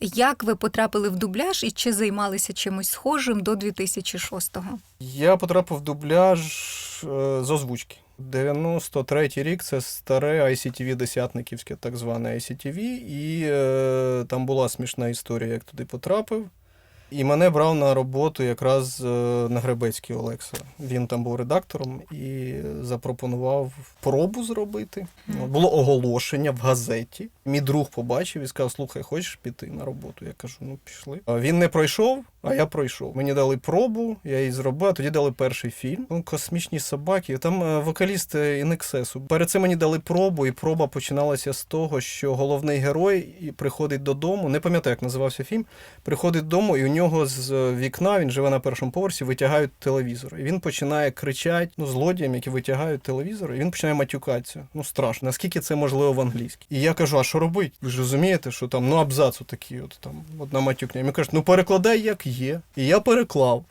Як ви потрапили в дубляж і чи займалися чимось схожим до 2006-го? Я потрапив в дубляж е, з озвучки. 93-й рік це старе ICTV десятниківське, так зване ICTV, і е, там була смішна історія, як туди потрапив. І мене брав на роботу якраз е, Нагребецький Олекса. Він там був редактором і запропонував пробу зробити. Було оголошення в газеті. Мій друг побачив і сказав: слухай, хочеш піти на роботу? Я кажу, ну пішли. А він не пройшов, а я пройшов. Мені дали пробу, я її зробив, а тоді дали перший фільм. Ну, космічні собаки. Там е, вокаліст Інексесу. Перед цим мені дали пробу, і проба починалася з того, що головний герой приходить додому. Не пам'ятаю, як називався фільм. Приходить додому, і у нього з е, вікна він живе на першому поверсі, витягають телевізор. І він починає кричати ну, злодіям, які витягають телевізор, і він починає матюкатися. Ну страшно, наскільки це можливо в англійській. І я кажу: а що робити? Ви ж розумієте, що там ну абзацу такі, от там одна матюкня. І мені кажуть, ну перекладай як є. І я переклав.